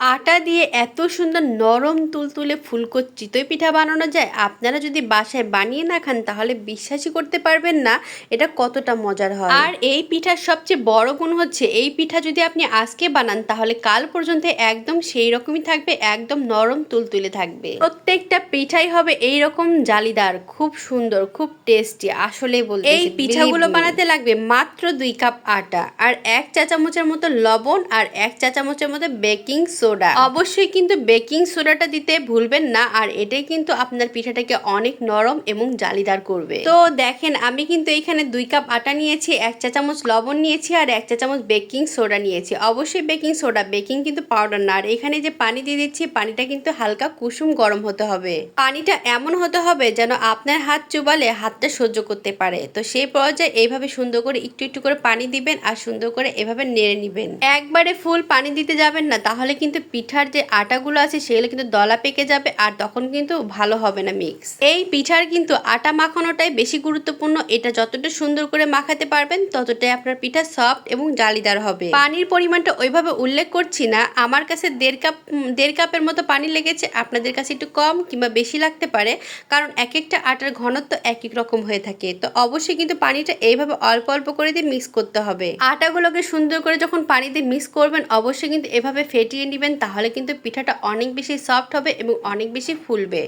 আটা দিয়ে এত সুন্দর নরম তুলতুলে ফুলকো চিতই পিঠা বানানো যায় আপনারা যদি বাসায় বানিয়ে না খান তাহলে বিশ্বাসই করতে পারবেন না এটা কতটা মজার হয়। আর এই পিঠার সবচেয়ে বড় গুণ হচ্ছে এই পিঠা যদি আপনি আজকে বানান তাহলে কাল পর্যন্ত একদম সেই রকমই থাকবে একদম নরম তুলতুলে থাকবে। প্রত্যেকটা পিঠাই হবে এই রকম জালিদার খুব সুন্দর খুব টেস্টি আসলে বলতে এই পিঠাগুলো বানাতে লাগবে মাত্র দুই কাপ আটা আর এক চা চামচের মতো লবণ আর এক চা চামচের মতো বেকিং সোডা অবশ্যই কিন্তু বেকিং সোডাটা দিতে ভুলবেন না, আর এটাই কিন্তু আপনার পিঠাটাকে অনেক নরম এবং জালিদার করবে। তো দেখেন, আমি কিন্তু এখানে দুই কাপ আটা নিয়েছি, এক চা চামচ লবণ নিয়েছি, আর এক চা চামচ বেকিং সোডা নিয়েছি। অবশ্যই বেকিং সোডা, বেকিং কিন্তু পাউডার না, আর এখানে যে পানি দিয়ে দিচ্ছি, পানিটা কিন্তু হালকা কুসুম গরম হতে হবে। পানিটা এমন হতে হবে যেন আপনার হাত চুবালে হাতটা সহ্য করতে পারে। তো সেই পর্যায়ে এইভাবে সুন্দর করে একটু একটু করে পানি দিবেন, আর সুন্দর করে এভাবে নেড়ে নিবেন। একবারে ফুল পানি দিতে যাবেন না, তাহলে কিন্তু পিঠার যে আটাগুলো আছে সেগুলো কিন্তু দলা পেকে যাবে আর তখন কিন্তু ভালো হবে না মিক্স এই পিঠার কিন্তু আটা মাখানোটাই বেশি গুরুত্বপূর্ণ। এটা যতটা সুন্দর করে মাখাতে পারবেন, ততটাই আপনার পিঠা সফট এবং জালিদার হবে। পানির পরিমাণটা ওইভাবে উল্লেখ করছি না। আমার কাছে দেড় কাপ দেড় কাপের মতো পানি লেগেছে। আপনাদের কাছে একটু কম কিংবা বেশি লাগতে পারে। কারণ এক একটা আটার ঘনত্ব এক এক রকম হয়ে থাকে। তো অবশ্যই কিন্তু পানিটা এইভাবে অল্প অল্প করে দিয়ে মিক্স করতে হবে। আটাগুলোকে সুন্দর করে যখন পানি দিয়ে মিক্স করবেন, অবশ্যই কিন্তু এভাবে ফেটিয়ে নেবেন তাহলে কিন্তু পিঠাটা অনেক বেশি সফট হবে এবং অনেক বেশি ফুলবে।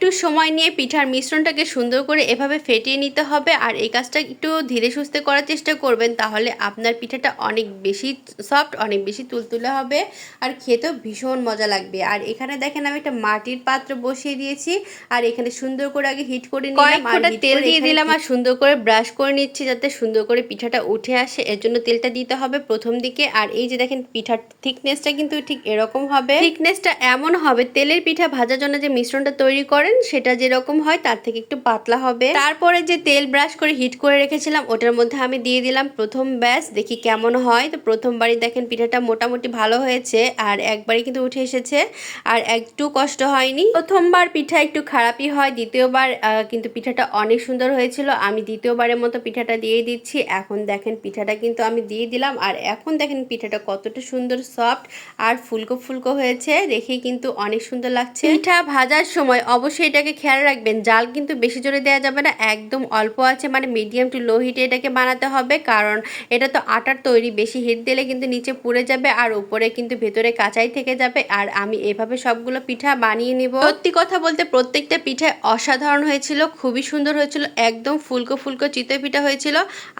একটু সময় নিয়ে পিঠার মিশ্রণটাকে সুন্দর করে এভাবে ফেটিয়ে নিতে হবে আর এই কাজটা একটু ধীরে সুস্থে করার চেষ্টা করবেন তাহলে আপনার পিঠাটা অনেক বেশি সফট অনেক বেশি তুলতুলে হবে আর খেতেও ভীষণ মজা লাগবে। আর এখানে দেখেন আমি একটা মাটির পাত্র বসিয়ে দিয়েছি আর এখানে সুন্দর করে আগে হিট করে নিলাম আর তেল দিয়ে দিলাম আর সুন্দর করে ব্রাশ করে নিচ্ছি যাতে সুন্দর করে পিঠাটা উঠে আসে। এর জন্য তেলটা দিতে হবে প্রথম দিকে আর এই যে দেখেন পিঠার থিকনেসটা কিন্তু ঠিক এরকম হবে। থিকনেসটা এমন হবে তেলের পিঠা ভাজার জন্য যে মিশ্রণটা তৈরি করেন, সেটা যেরকম হয় তার থেকে একটু পাতলা হবে। তারপরে যে তেল ব্রাশ করে হিট করে রেখেছিলাম, ওটার মধ্যে আমি দিয়ে দিলাম প্রথম ব্যাস, দেখি কেমন হয়। তো প্রথমবারই দেখেন পিঠাটা মোটামুটি ভালো হয়েছে, আর একবারই কিন্তু উঠে এসেছে, আর একটু কষ্ট হয়নি। প্রথমবার পিঠা একটু খারাপই হয়, দ্বিতীয়বার কিন্তু পিঠাটা অনেক সুন্দর হয়েছিল। আমি দ্বিতীয়বারের মতো পিঠাটা দিয়ে দিচ্ছি। এখন দেখেন পিঠাটা কিন্তু আমি দিয়ে দিলাম, আর এখন দেখেন পিঠাটা কতটা সুন্দর সফট আর ফুলকো ফুলকো হয়েছে, দেখেই কিন্তু অনেক সুন্দর লাগছে। পিঠা ভাজার সময় অবশ্যই এটাকে খেয়াল রাখবেন। জাল কিন্তু বেশি জোরে দেওয়া যাবে না একদম অল্প আছে মানে মিডিয়াম টু লো হিটে এটাকে বানাতে হবে কারণ এটা তো আটার তৈরি বেশি হিট দিলে কিন্তু নিচে পুড়ে যাবে আর উপরে কিন্তু ভেতরে কাঁচাই থেকে যাবে। আর আমি এভাবে সবগুলো পিঠা বানিয়ে নিব। সত্যি কথা বলতে প্রত্যেকটা পিঠা অসাধারণ হয়েছিল খুবই সুন্দর হয়েছিল একদম ফুলকো ফুলকো চিতই পিঠা হয়েছিল।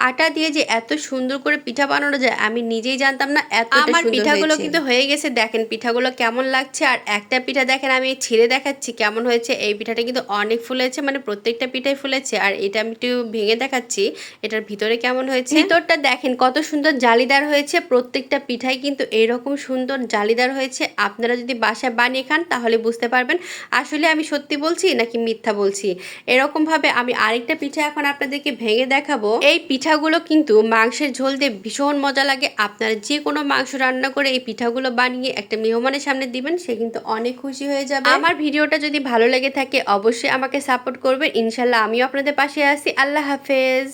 আটা দিয়ে যে এত সুন্দর করে পিঠা বানানো যায় আমি নিজেই জানতাম না এত আমার পিঠাগুলো কিন্তু হয়ে গেছে দেখেন পিঠাগুলো কেমন লাগছে আর একটা পিঠা দেখেন আমি ছিঁড়ে দেখাচ্ছি কেমন হয়েছে এই পিঠাটা কিন্তু অনেক ফুলেছে মানে প্রত্যেকটা পিঠাই ফুলেছে। আর এটা আমি একটু ভেঙে দেখাচ্ছি এটার ভিতরে কেমন হয়েছে? ভিতরটা দেখেন কত সুন্দর জালিদার হয়েছে প্রত্যেকটা পিঠাই কিন্তু এরকম সুন্দর জালিদার হয়েছে। আপনারা যদি বাসায় বানিয়ে খান তাহলে বুঝতে পারবেন আসলে আমি সত্যি বলছি নাকি মিথ্যা বলছি। এরকম ভাবে আমি আরেকটা পিঠা এখন আপনাদেরকে ভেঙে দেখাবো। এই পিঠাগুলো কিন্তু মাংসের ঝোল দিয়ে ভীষণ মজা লাগে। আপনারা যে কোনো মাংস রান্না করে এই পিঠাগুলো বানিয়ে একটা মেহমানের সামনে দিবেন সে কিন্তু অনেক খুশি হয়ে যাবে। আমার ভিডিওটা যদি ভালো লেগে থাকে অবশ্যই আমাকে সাপোর্ট করবেন। ইনশাল্লাহ আমিও আপনাদের পাশে আছি। আল্লাহ হাফেজ।